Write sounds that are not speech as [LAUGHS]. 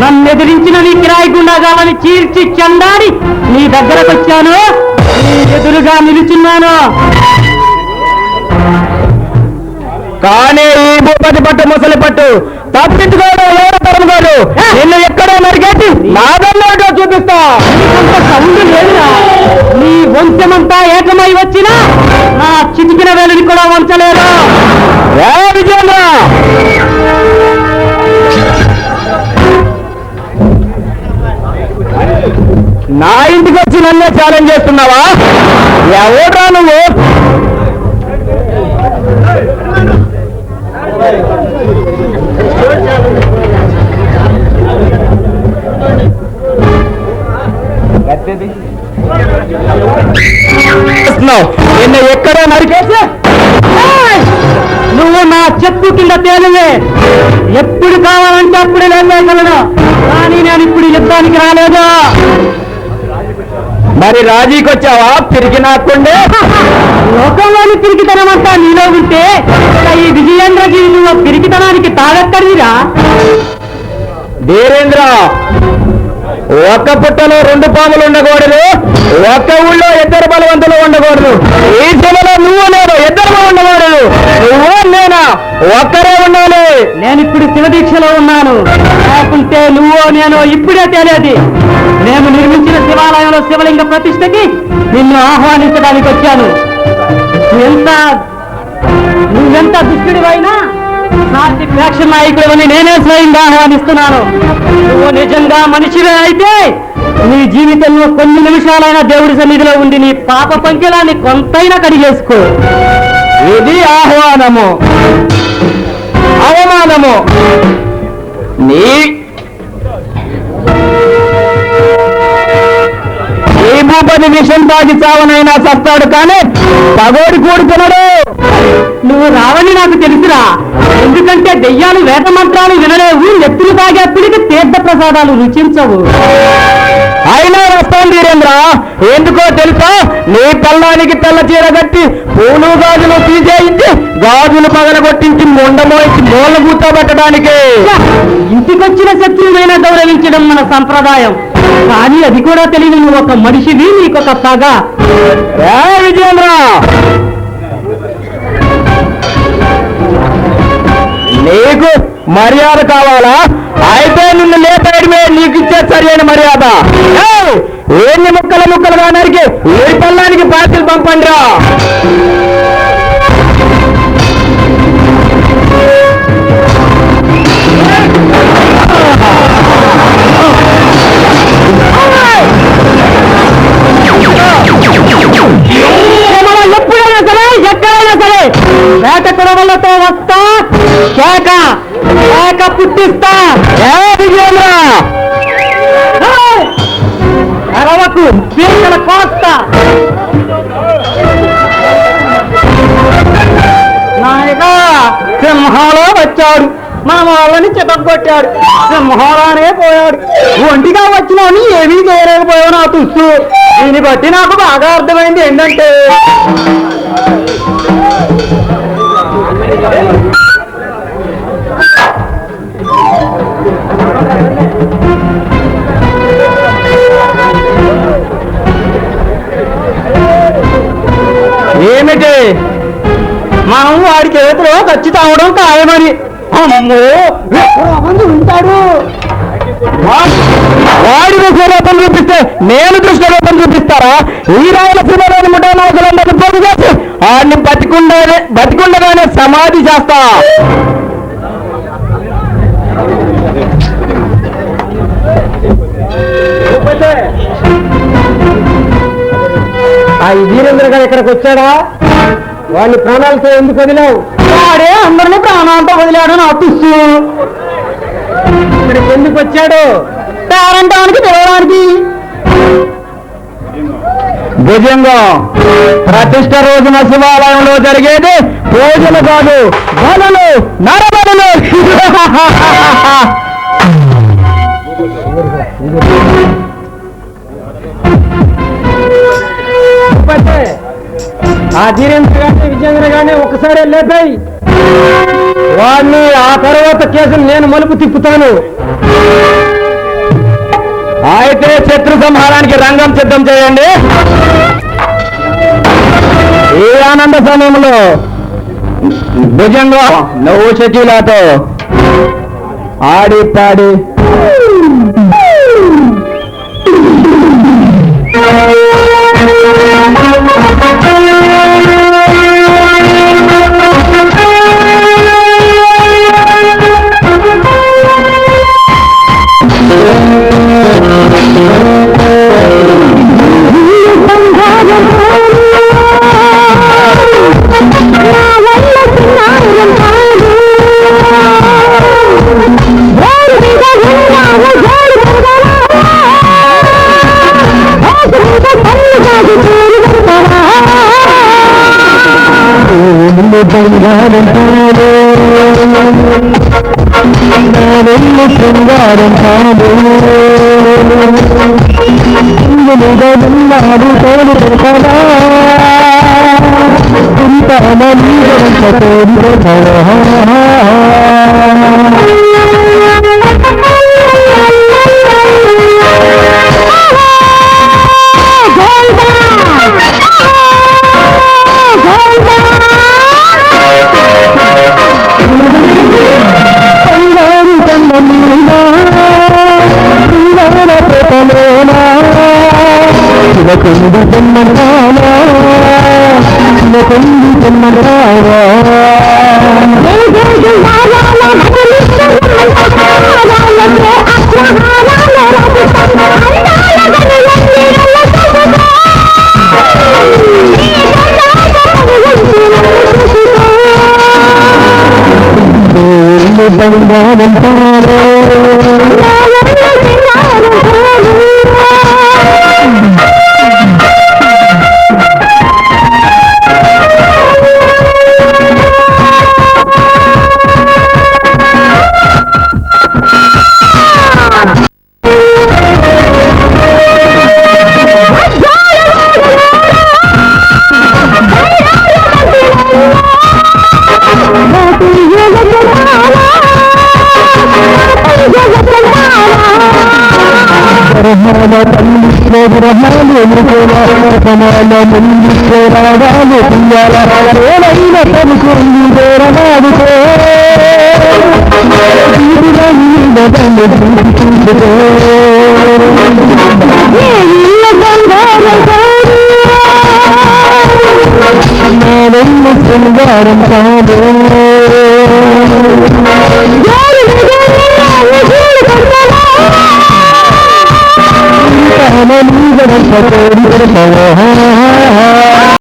నన్ను ఎదిరించిన నీ కిరాయి గుండాగాలని చీల్చి చండాడి నీ దగ్గరకు వచ్చాను నీ ఎదురుగా నిలుచున్నాను. కానీ ఈ భూపతి పట్టు ముసలి పట్టు. తప్పించుకోవడం ఎవరు తరముకోడు నిన్ను ఎక్కడో నరికేసి నాదన్నట్టు చూపిస్తా. నీకంత సౌండ్ లేదురా. నీ వంశమంతా ఏకమై వచ్చినా నా చిటికిన వేలుని కూడా వంచలేరు ఏ నా ఇంటికి వచ్చి నన్నే ఛాలెంజ్ చేస్తున్నావా? ఎవడ్రా నువ్వు? నిన్న ఎక్కడో నరికేసి? నువ్వు నా చెప్పు కింద తేలివే. ఎప్పుడు కావాలంటే అప్పుడు లేగలను కానీ నేను ఇప్పుడు యుద్ధానికి రాలేదు? మరి రాజీకి వచ్చావా తిరిగి నాకుండే లోకంలోని పిరికితనం అంతా నీలో ఉంటే ఈ విజయేంద్రగిరి నువ్వు పిరికితనానికి తాగక్కడిరా ధీరేంద్ర ఒక్క పుట్టలో రెండు పాములు ఉండకూడదు ఒక్క ఊళ్ళో ఇద్దరు బలవంతులు ఉండకూడదు. ఈ సీమలో నువ్వు నువ్వు నేనా? ఒక్కరే ఉండాలి. నేను ఇప్పుడు శివదీక్షలో ఉన్నాను. లేకుంటే నువ్వో నేను ఇప్పుడే తేలేది. మేము నిర్మించిన శివాలయంలో శివలింగ ప్రతిష్టకి నిన్ను ఆహ్వానించడానికి వచ్చాను. ఎంత నువ్వెంత దుష్టుడివైనా సాటి ఫ్యాక్షన్ నాయకుడివని నేనే స్వయంగా ఆహ్వానిస్తున్నాను. నువ్వు నిజంగా మనిషివే అయితే నీ జీవితంలో కొన్ని నిమిషాలైనా దేవుడి సన్నిధిలో ఉండి నీ పాప పంకిలాన్ని కొంతైనా కడిగేసుకో. ఇది ఆహ్వానము? అవమానము? నీ ఈ భూపతి విషం తాగి చావనైనా చస్తాడు కానీ పగోడి కూడుకున్నాడు. నువ్వు రావని నాకు తెలుసురా. ఎందుకంటే దెయ్యాలు వేట మంత్రాలు వినలేవు. నెత్తులు తాగేప్పటికి తీర్థ ప్రసాదాలు రుచించవు. అయినా వస్తాం వీరేంద్ర? ఎందుకో తెలుసా? నీ పిల్లానికి తెల్ల చీర కట్టి పూలు గాజులు తీసేయించి గాజులు పగలగొట్టించి ముండమోయించి మూల కూర్చోబెట్టడానికి. ఇంటికొచ్చిన శత్రువులైనా గౌరవించడం మన సంప్రదాయం. కానీ అది కూడా తెలియదు నువ్వు ఒక మనిషివి నీకొక పగ. విజయేంద్ర? నీకు మర్యాద కావాలా? అయితే నిన్ను లేపేయడమే నీకు ఇచ్చే సరైన మర్యాద ఏయ్! ఎన్ని ముక్కలు ముక్కలుగా నరికి ఏ పల్లానికి పార్టీలు పంపండిరా రా అరవకు పీకల కోస్త. నాయక సింహాలో వచ్చాడు. మన వాళ్ళని చితగొట్టాడు సింహాలానే పోయాడు. ఒంటిగా వచ్చినాని ఏమీ చేయలేకపోయావు నా తుస్సు. దీన్ని బట్టి నాకు బాగా అర్థమైంది ఏంటంటే మనం వాడి చేతిలో ఖర్చు తాగడం ఖాయమని. అమ్మో! మంది ఉంటాడు వాడి దృష్టి చూపిస్తే నేను దృష్టి రూపం చూపిస్తారా? ఈ రాయలసీమలోని ముఠా నాయకులందరినీ పోగు చేసి వాడిని బతికుండగానే బతికుండగానే సమాధి చేస్తా. ఆ వీరేంద్ర గారు ఇక్కడికి వచ్చాడా? వాడిని ప్రాణాలతో ఎందుకు వదిలావు? వాడే అందరినీ ప్రాణాలతో వదిలాడు నా తుస్సు ఇక్కడికి ఎందుకు వచ్చాడు? పేరంటానికి పిలవడానికి. భుజంగం. ప్రతిష్ట రోజున శివాలయంలో జరిగేది పూజలు కాదు బలులు నరబలులు [LAUGHS] ఆ ధీరేంద్ర గారిని విజయేంద్ర గారిని ఒకసారి లేపాయి. వాడిని ఆ తర్వాత కేసును నేను మలుపు తిప్పుతాను. అయితే శత్రు సంహారానికి రంగం సిద్ధం చేయండి. ఈ ఆనంద సమయంలో భుజంగా నువ్వు శచిలతో ఆడి పాడి. శృంగారం కాదు ఇందులున్నాడు తోడు కదా ఇంత శివకుండి జన్మరావా శివకుండి జన్మరావా బంగారం పాలో فما لم يسرعان يمرقنا فما لم يسرعان يمرقنا ولئن تذكر غير ذلك நானும் சுந்தாரம் சாதோ পতরি সহ